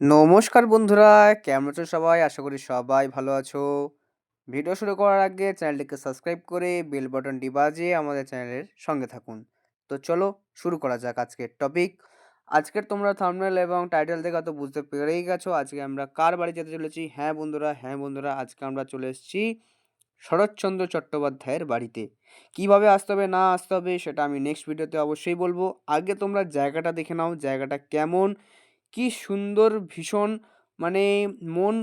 নমস্কার বন্ধুরা, কেমন আছো সবাই? আশা করি সবাই ভালো আছো। ভিডিও শুরু করার আগে চ্যানেলটিকে সাবস্ক্রাইব করে বেল বাটনটি বাজিয়ে আমাদের চ্যানেলের সঙ্গে থাকুন। তো চলো শুরু করা যাক আজকের টপিক আজকের তোমরা থাম্বনেল এবং টাইটেল থেকে হয়তো বুঝতে পেরেই গেছো, আজকে আমরা কার বাড়ি যেতে চলেছি? হ্যাঁ বন্ধুরা হ্যাঁ বন্ধুরা, আজকে আমরা চলে এসেছি শরৎচন্দ্র চট্টোপাধ্যায়ের বাড়িতে। কীভাবে আসতে হবে, না আসতে হবে, সেটা আমি নেক্সট ভিডিওতে অবশ্যই বলব। আগে তোমরা জায়গাটা দেখে নাও, জায়গাটা কেমন? কি সুন্দর ভীষণ মানে মন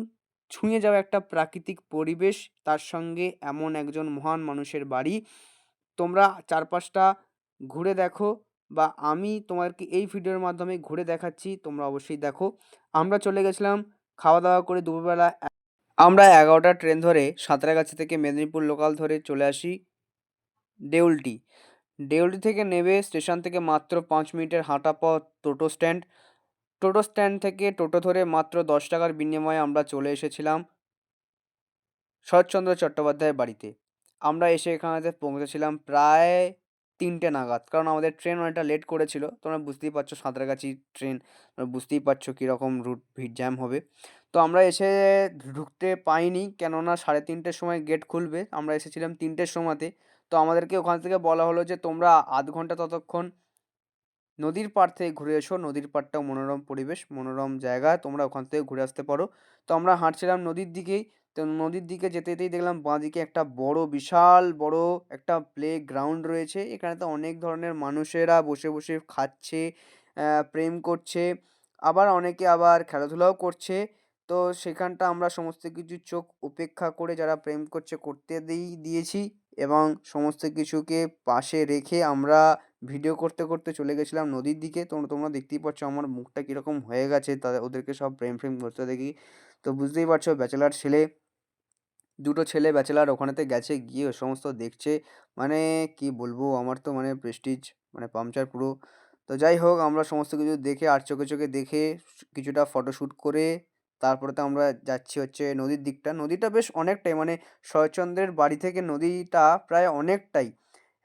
ছুঁয়ে যাওয়া একটা প্রাকৃতিক পরিবেশ। তার সঙ্গে এমন একজন মহান মানুষের বাড়ি। তোমরা চারপাশটা ঘুরে দেখো বা আমি তোমাদেরকে এই ভিডিওর মাধ্যমে ঘুরে দেখাচ্ছি, তোমরা অবশ্যই দেখো। আমরা চলে গেছিলাম খাওয়া দাওয়া করে দুপুরবেলা আমরা এগারোটা ট্রেন ধরে সাঁতরাগাছি থেকে মেদিনীপুর লোকাল ধরে চলে আসি দেউলটি। দেউলটি থেকে নেবে স্টেশন থেকে মাত্র পাঁচ মিনিটের হাঁটা পথ টোটো স্ট্যান্ড। টোটো স্ট্যান্ড থেকে টোটো ধরে মাত্র দশ টাকার বিনিময়ে আমরা চলে এসেছিলাম শরৎচন্দ্র চট্টোপাধ্যায়ের বাড়িতে। আমরা এসে এখানেতে পৌঁছেছিলাম প্রায় তিনটে নাগাদ। কারণ আমাদের ট্রেন অনেকটা লেট করেছিল। তোমরা বুঝতেই পারছ সাঁতরাগাছি ট্রেন। তোমরা বুঝতেই পারছ কীরকম রুট ভিড় জ্যাম হবে। তো আমরা এসে ঢুকতে পাইনি। কেননা সাড়ে তিনটের সময় গেট খুলবে। আমরা এসেছিলাম তিনটের সময়তে। তো আমাদেরকে ওখান থেকে বলা হলো যে তোমরা আধ ঘণ্টা ততক্ষণ নদীর পাড় থেকে ঘুরে এসো। নদীর পাড়টাও মনোরম পরিবেশ, মনোরম জায়গা। তোমরা ওখান থেকে ঘুরে আসতে পারো। তো আমরা হাঁটছিলাম নদীর দিকেই। তো নদীর দিকে যেতে যেতেই দেখলাম বাঁদিকে একটা বড়, বিশাল, বড় একটা প্লে গ্রাউন্ড রয়েছে। এখানে তো অনেক ধরনের মানুষেরা বসে বসে খাচ্ছে প্রেম করছে। আবার অনেকে আবার খেলাধুলাও করছে। তো সেখানটা আমরা সমস্ত কিছু চোখ উপেক্ষা করে যারা প্রেম করছে, করতে দিই, দিয়েছি। এবং সমস্ত কিছুকে পাশে রেখে আমরা ভিডিও করতে করতে চলে গেছিলাম নদীর দিকে। তোমরা তোমরা দেখতেই পাচ্ছ আমার মুখটা কীরকম হয়ে গেছে। তাদের ওদেরকে সব প্রেম ফ্রেম করতে দেখি। তো বুঝতেই পারছ ব্যাচেলার ছেলে, দুটো ছেলে ব্যাচেলার ওখানেতে গেছে, গিয়ে সমস্ত দেখছে। মানে কি বলব, আমার তো মানে প্রেস্টিজ মানে পাংচার পুরো। তো যাই হোক, আমরা সমস্ত কিছু দেখে, আর চোখে চোখে দেখে কিছুটা ফটোশ্যুট করে, তারপরে তো আমরা যাচ্ছি হচ্ছে নদীর দিকটা। নদীটা বেশ অনেকটাই মানে শরৎচন্দ্রের বাড়ি থেকে নদীটা প্রায় অনেকটাই।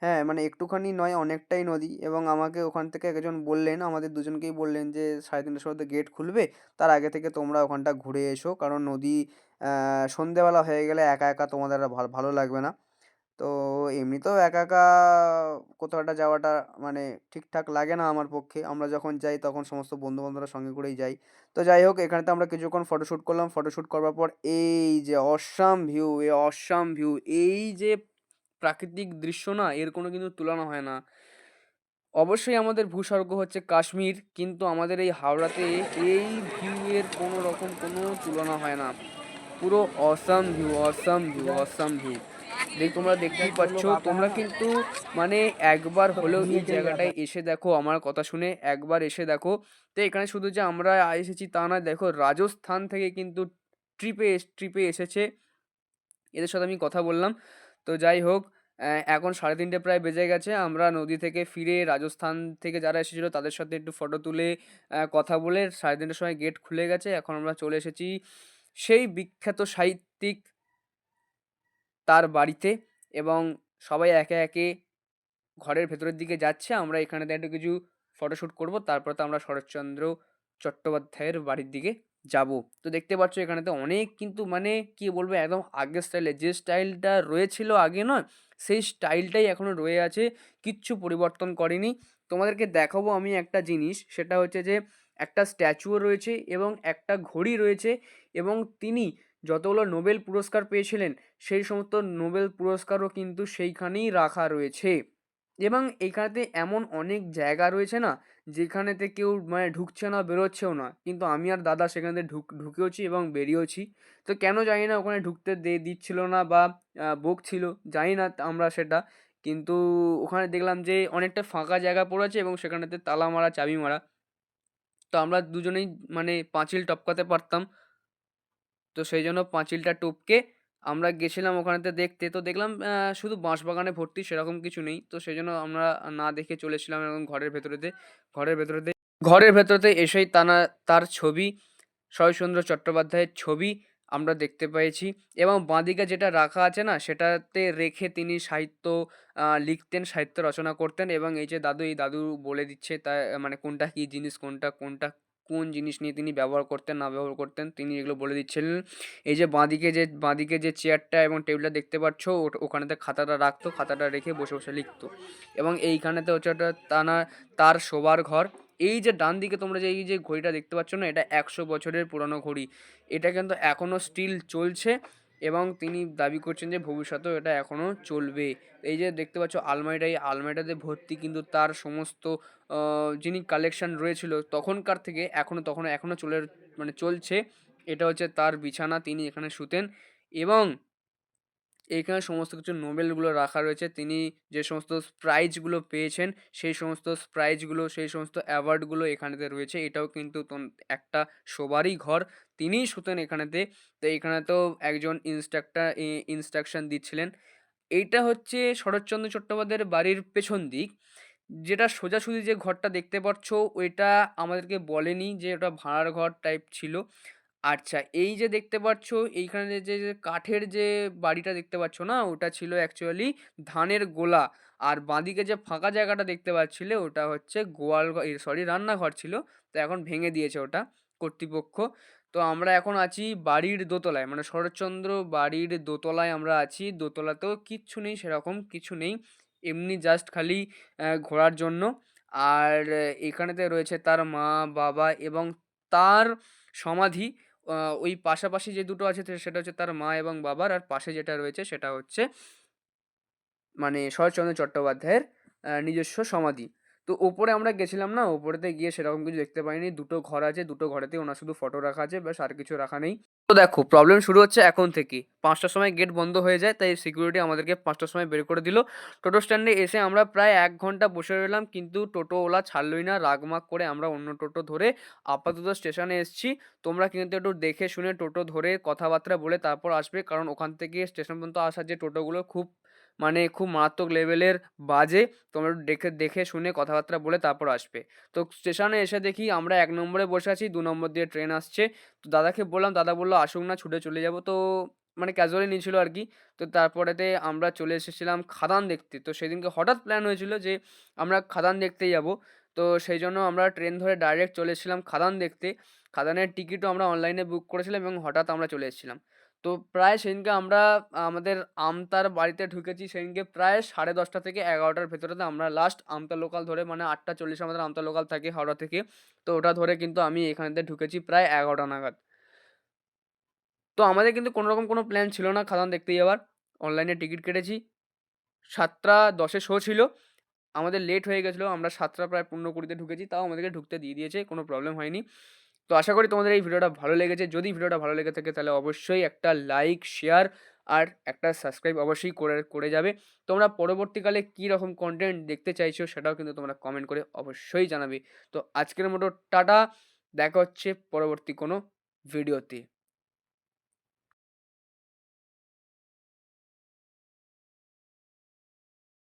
হ্যাঁ মানে একটুখানি নয়, অনেকটাই নদী এবং আমাকে ওখান থেকে একজন বললেন, আমাদের দুজনকেই বললেন যে, সাড়ে তিনটের সময় গেট খুলবে, তার আগে থেকে তোমরা ওখানটা ঘুরে এসো, কারণ নদী সন্ধেবেলা হয়ে গেলে একা একা তোমাদের আর ভালো ভালো লাগবে না। তো এমনিতেও একা একা কোথাও একটা যাওয়াটা মানে ঠিকঠাক লাগে না আমার পক্ষে। আমরা যখন যাই তখন সমস্ত বন্ধু বান্ধবরা সঙ্গে করেই যাই। তো যাই হোক এখানে তো আমরা কিছুক্ষণ ফটোশ্যুট করলাম। ফটোশ্যুট করবার পর এই যে অসাম ভিউ এই অসাম ভিউ এই যে প্রাকৃতিক দৃশ্য না এর কোনো কিন্তু তুলনা হয় না। অবশ্যই আমাদের ভূস্বর্গ হচ্ছে কাশ্মীর কিন্তু আমাদের এই হাওড়াতে এই ভিউ এর কোনো রকম কোনো তুলনা হয় না। পুরো awesome view awesome view awesome view দেখ তোমরা দেখতেই পাচ্ছ তোমরা কিন্তু মানে একবার হলেও এই জায়গাটায় এসে দেখো আমার কথা শুনে একবার এসে দেখো। তো এখানে শুধু যে আমরা এসেছি তা না দেখো রাজস্থান থেকে কিন্তু ট্রিপে ট্রিপে এসেছে। এদের সাথে আমি কথা বললাম। তো যাই হোক এখন সাড়ে তিনটে প্রায় বেজে গেছে। আমরা নদী থেকে ফিরে রাজস্থান থেকে যারা এসেছিল তাদের সাথে একটু ফটো তুলে কথা বলে সাড়ে তিনটের সময় গেট খুলে গেছে। এখন আমরা চলে এসেছি সেই বিখ্যাত সাহিত্যিক তার বাড়িতে এবং সবাই একে একে ঘরের ভেতরের দিকে যাচ্ছে। আমরা এখানে একটু কিছু ফটোশ্যুট করব। তারপর তো আমরা শরৎচন্দ্র চট্টোপাধ্যায়ের বাড়ির দিকে যাব। তো দেখতে পাচ্ছ এখানেতে অনেক কিন্তু মানে কি বলব একদম আগের স্টাইলে যে স্টাইলটা রয়েছিল আগে নয়, সেই স্টাইলটাই এখনও রয়ে আছে, কিচ্ছু পরিবর্তন করেনি। তোমাদেরকে দেখাবো আমি একটা জিনিস, সেটা হচ্ছে যে একটা স্ট্যাচুও রয়েছে এবং একটা ঘড়ি রয়েছে এবং তিনি যতগুলো নোবেল পুরস্কার পেয়েছিলেন, সেই সমস্ত নোবেল পুরস্কারও কিন্তু সেইখানেই রাখা রয়েছে। এবং এইখানেতে এমন অনেক জায়গা রয়েছে না, যেখানেতে কেউ মানে ঢুকছে না, বেরোচ্ছেও না। কিন্তু আমি আর দাদা সেখানে ঢুক, ঢুকেওছি এবং বেরিয়েওছি। তো কেন জানি না, ওখানে ঢুকতে দে, দিচ্ছিল না বা বকছিল, জানি না আমরা সেটা। কিন্তু ওখানে দেখলাম যে অনেকটা ফাঁকা জায়গা পড়ে আছে এবং সেখানেতে তালা মারা, চাবি মারা। তো আমরা দুজনেই মানে পাঁচিল টপকাতে পারতাম। তো সেই জন্য পাঁচিলটা টপকে আমরা গেছিলাম ওখানেতে দেখতে, তো দেখলাম শুধু বাঁশবাগানে ভর্তি সেরকম কিছু নেই। তো সেই জন্য আমরা না দেখে চলেছিলাম এবং ঘরের ভেতরেতে ঘরের ভেতরেতে ঘরের ভেতরেতে এসেই তানা, তার ছবি শরৎচন্দ্র চট্টোপাধ্যায়ের ছবি আমরা দেখতে পেয়েছি এবং বাঁদিকে যেটা রাখা আছে না, সেটাতে রেখে তিনি সাহিত্য লিখতেন, সাহিত্য রচনা করতেন এবং এই যে দাদু, এই দাদু বলে দিচ্ছে তা মানে কোনটা কী জিনিস, কোনটা কোনটা কোন জিনিস নিয়ে তিনি ব্যবহার করতেন, না ব্যবহার করতেন, তিনি এগুলো বলে দিচ্ছিলেন। এই যে বাঁদিকে যে বাঁদিকে যে চেয়ারটা এবং টেবিলটা দেখতে পাচ্ছ ওখানেতে খাতাটা রাখতো, খাতাটা রেখে বসে বসে লিখতো। এবং এইখানেতে হচ্ছে একটা তানা তার শোবার ঘর। এই যে ডান দিকে তোমরা যে, এই যে ঘড়িটা দেখতে পাচ্ছ না, এটা একশো বছরের পুরনো ঘড়ি। এটা কিন্তু এখনও স্টিল চলছে। এবং তিনি দাবি করছেন যে ভবিষ্যতেও এটা এখনও চলবে। এই যে দেখতে পাচ্ছ আলমারিটা এই আলমারিটাতে ভর্তি কিন্তু তার সমস্ত যিনি কালেকশন রয়েছিল, তখনকার থেকে এখনও তখন এখনও চলে মানে চলছে। এটা হচ্ছে তার বিছানা, তিনি এখানে শুতেন এবং এইখানে সমস্ত কিছু নোবেলগুলো রাখা রয়েছে। তিনি যে সমস্ত প্রাইজগুলো পেয়েছেন, সেই সমস্ত প্রাইজগুলো সেই সমস্ত অ্যাওয়ার্ডগুলো এখানেতে রয়েছে। এটাও কিন্তু একটা শোবারই ঘর। তিনিই শুতেন এখানেতে। তো এখানে তো একজন ইনস্ট্রাক্টার ইনস্ট্রাকশন দিচ্ছিলেন। এইটা হচ্ছে শরৎচন্দ্র চট্টোপাধ্যায়ের বাড়ির পেছন দিক। যেটা সোজাসুজি যে ঘরটা দেখতে পাচ্ছ, ওইটা আমাদেরকে বলেনি যে ওটা ভাড়ার ঘর টাইপ ছিল। আচ্ছা এই যে দেখতে পাচ্ছ, এইখানে যে কাঠের যে বাড়িটা দেখতে পাচ্ছ না, ওটা ছিল অ্যাকচুয়ালি ধানের গোলা। আর বাঁদিকে যে ফাঁকা জায়গাটা দেখতে পাচ্ছিলে, ওটা হচ্ছে গোয়াল সরি রান্নাঘর ছিল। তো এখন ভেঙে দিয়েছে ওটা কর্তৃপক্ষ। তো আমরা এখন আছি বাড়ির দোতলায় মানে শরৎচন্দ্র বাড়ির দোতলায় আমরা আছি। দোতলাতেও কিচ্ছু নেই, সেরকম কিছু নেই। এমনি জাস্ট খালি ঘোরার জন্য। আর এখানেতে রয়েছে তার মা, বাবা এবং তার সমাধি। ওই পাশাপাশি যে দুটো আছে সেটা হচ্ছে তার মা এবং বাবার। আর পাশে যেটা রয়েছে সেটা হচ্ছে মানে শরৎচন্দ্র চট্টোপাধ্যায়ের নিজস্ব সমাধি। তো ওপরে আমরা গেছিলাম না, ওপরেতে গিয়ে সেরকম কিছু দেখতে পাইনি। দুটো ঘর আছে, দুটো ঘরেতেই ওনার শুধু ফটো রাখা আছে, ব্যাস আর কিছু রাখা নেই। তো দেখো প্রবলেম শুরু হচ্ছে এখন থেকে পাঁচটার সময় গেট বন্ধ হয়ে যায়, তাই সিকিউরিটি আমাদেরকে পাঁচটার সময় বের করে দিল। টোটো স্ট্যান্ডে এসে আমরা প্রায় এক ঘণ্টা বসে রইলাম, কিন্তু টোটো ওলা ছাড়লই না রাগমাগ করে আমরা অন্য টোটো ধরে আপাতত স্টেশনে এসেছি। তোমরা কিন্তু একটু দেখে শুনে টোটো ধরে কথাবার্তা বলে তারপর আসবে, কারণ ওখান থেকে স্টেশন পর্যন্ত আসার যে টোটোগুলো খুব মানে খুব মারাত্মক লেভেলের বাজে, তোমরা দেখে দেখে শুনে কথাবার্তা বলে তারপর আসবে। তো স্টেশনে এসে দেখি আমরা এক নম্বরে বসে আছি, দু নম্বর দিয়ে ট্রেন আসছে। তো দাদাকে বললাম, দাদা বলল আসুক না ছুটে চলে যাব। তো মানে ক্যাজুয়ালি নিয়েছিল আর কি তো তারপরেতে আমরা চলে এসেছিলাম খাদান দেখতে। তো সেদিনকে হঠাৎ প্ল্যান হয়েছিল যে আমরা খাদান দেখতে যাব। তো সেই জন্য আমরা ট্রেন ধরে ডাইরেক্ট চলে এসেছিলাম খাদান দেখতে। খাদানের টিকিটও আমরা অনলাইনে বুক করেছিলাম এবং হঠাৎ আমরা চলে এসেছিলাম। তো প্রায় সেদিনকে আমরা, আমাদের আমতার বাড়িতে ঢুকেছি সেদিনকে প্রায় সাড়ে দশটা থেকে এগারোটার ভেতরেতে। আমরা লাস্ট আমতা লোকাল ধরে মানে আটটা চল্লিশে আমাদের আমতা লোকাল থাকে হাওড়া থেকে। তো ওটা ধরে কিন্তু আমি এখানেতে ঢুকেছি প্রায় এগারোটা নাগাদ। তো আমাদের কিন্তু কোনো রকম কোনো প্ল্যান ছিল না খাদান দেখতে যাওয়ার অনলাইনে টিকিট কেটেছি। সাতটা দশে শো ছিল। আমাদের লেট হয়ে গেছিল। আমরা সাতটা প্রায় পনেরো কুড়িতে ঢুকেছি। তাও আমাদেরকে ঢুকতে দিয়ে দিয়েছে। কোনো প্রবলেম হয়নি। তো আশা করি তোমাদের এই ভিডিওটা ভালো লেগেছে। যদি ভিডিওটা ভালো লেগে থাকে তাহলে অবশ্যই একটা লাইক শেয়ার আর একটা সাবস্ক্রাইব অবশ্যই করে করে যাবে। তোমরা পরবর্তীকালে কী রকম কন্টেন্ট দেখতে চাইছো সেটাও কিন্তু তোমরা কমেন্ট করে অবশ্যই জানাবে। তো আজকের মতো টাটা। দেখা হচ্ছে পরবর্তী কোনো ভিডিওতে